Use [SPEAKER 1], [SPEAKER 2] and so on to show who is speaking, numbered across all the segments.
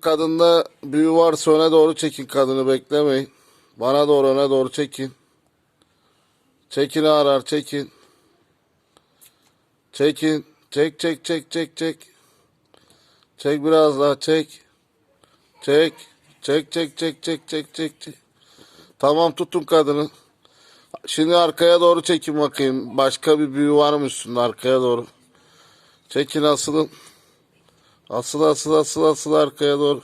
[SPEAKER 1] Kadında büyü varsa öne doğru çekin kadını beklemeyin. Bana doğru öne doğru çekin. Çekin arar çekin. Çekin. Çek çek çek çek çek. Çek biraz daha çek. Çek. Çek çek çek çek çek çek çek. Tamam tutun kadını. Şimdi arkaya doğru çekin bakayım. Başka bir büyü var mı üstünde arkaya doğru. Çekin asılın. Asıl asıl asıl asıl arkaya doğru.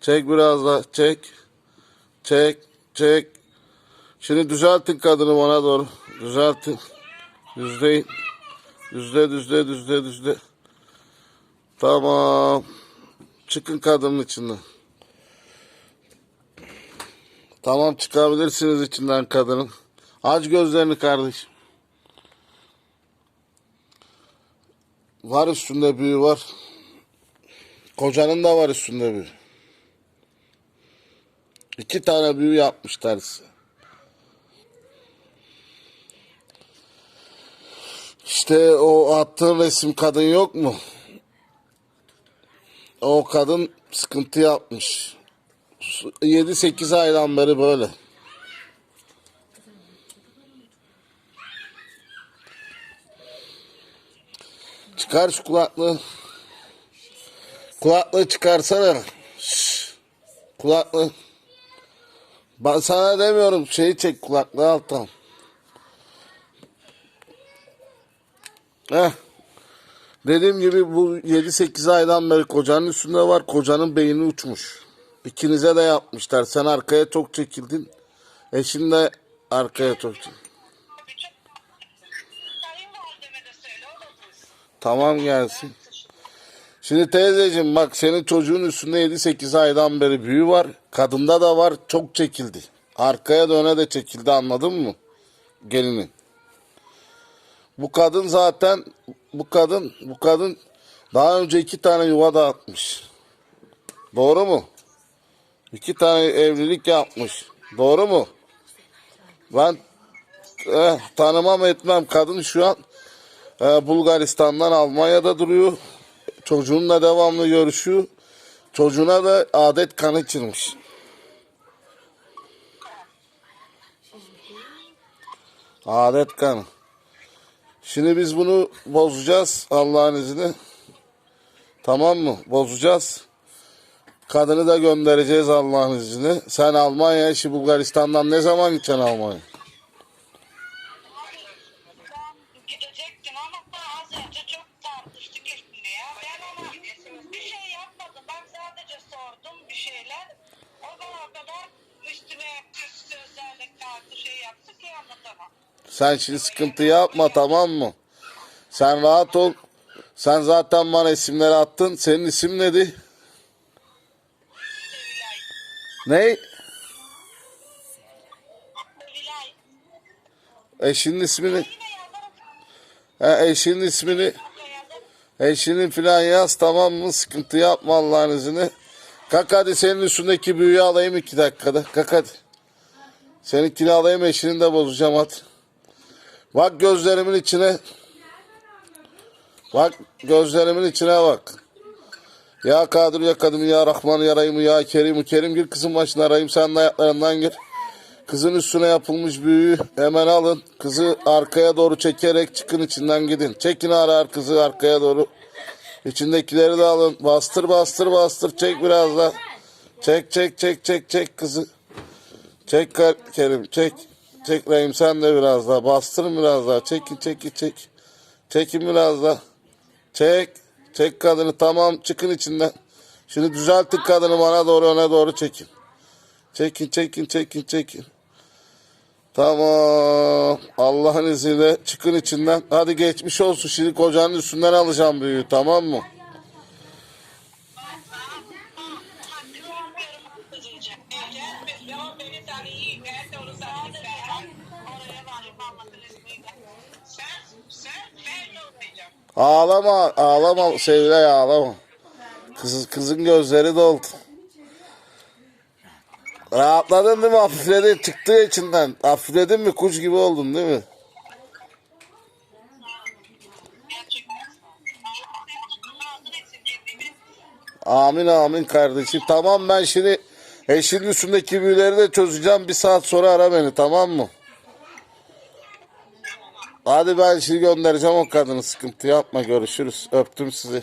[SPEAKER 1] Çek biraz daha. Çek. Çek. Çek. Şimdi düzeltin kadını bana doğru. Düzeltin. Düzleyin. Düzle düzle düzle düzle. Tamam. Çıkın kadının içinden. Tamam çıkabilirsiniz içinden kadının. Aç gözlerini kardeşim. Var üstünde büyü var. Kocanın da var üstünde büyü. İki tane büyü yapmışlar size. İşte o attığın resim kadın yok mu? O kadın sıkıntı yapmış. 7-8 aydan beri böyle. Çıkar şu kulaklığı. Kulaklığı çıkarsana. Şşş. Kulaklığı. Ben sana demiyorum şeyi çek kulaklığı alttan. Heh. Dediğim gibi bu 7-8 aydan beri kocanın üstünde var. Kocanın beyni uçmuş. İkinize de yapmışlar. Sen arkaya çok çekildin. Eşin de arkaya çok çekildi.
[SPEAKER 2] Abi çok kayınvalideme de söyle o da duysun.
[SPEAKER 1] Tamam gelsin. Şimdi teyzeciğim bak senin çocuğun üstünde 7-8 aydan beri büyü var. Kadında da var çok çekildi. Arkaya da öne de çekildi anladın mı? Gelinin. Bu kadın zaten bu kadın bu kadın daha önce iki tane yuva dağıtmış. Doğru mu? İki tane evlilik yapmış. Doğru mu? Ben eh, tanımam etmem. Kadın şu an ee, Bulgaristan'dan Almanya'da duruyor. Çocuğunla devamlı görüşüyor. Çocuğuna da adet kanı içirmiş. Adet kanı. Şimdi biz bunu bozacağız Allah'ın izniyle. Tamam mı? Bozacağız. Kadını da göndereceğiz Allah'ın izniyle. Sen Almanya'ya, şimdi Bulgaristan'dan ne zaman gideceksin Almanya?
[SPEAKER 2] Ben gidecektim ama az önce çok tartıştık eşimle ya. Ben ona bir şey yapmadım. Ben sadece sordum bir şeyler. O da o kadar üstüne kız sözlerle karşı şey yaptı ki anlatamam.
[SPEAKER 1] Sen şimdi sıkıntı yapma tamam mı? Sen rahat ol. Sen zaten bana isimleri attın. Senin isim neydi? Ne? Eşinin ismini. He, eşinin ismini. Eşinin filan yaz tamam mı? Sıkıntı yapma Allah'ın izniyle. Kalk hadi senin üstündeki büyüyü alayım iki dakikada. Kalk hadi. Seninkini alayım eşini de bozacağım hadi. Bak gözlerimin içine. Bak gözlerimin içine bak. Ya Kadir ya Kadim ya Rahman ya Rahim ya Kerim Kerim gir kızın başına arayayım sen de ayaklarından gir. Kızın üstüne yapılmış büyüyü hemen alın. Kızı arkaya doğru çekerek çıkın içinden gidin. Çekin arar kızı arkaya doğru. İçindekileri de alın. Bastır bastır bastır çek biraz da. Çek çek çek çek çek kızı. Çek Kerim çek. Çek Rahim sen de biraz daha. Bastırın biraz daha. Çekin çekin çek. Çekin biraz daha. Çek. Çek kadını tamam çıkın içinden. Şimdi düzeltin kadını bana doğru öne doğru çekin. Çekin çekin çekin çekin. Tamam. Allah'ın izniyle çıkın içinden. Hadi geçmiş olsun. Şimdi kocanın üstünden alacağım büyüğü tamam mı? Ağlama ağlama Sevilay ağlama. Kız, kızın gözleri doldu. Rahatladın değil mi? Hafifledin. Çıktı içinden. Hafifledin mi? Kuş gibi oldun değil mi? Amin amin kardeşim. Tamam ben şimdi eşin üstündeki büyüleri de çözeceğim. Bir saat sonra ara beni tamam mı? Hadi ben şimdi göndereceğim o kadını. Sıkıntı yapma. Görüşürüz. Öptüm sizi.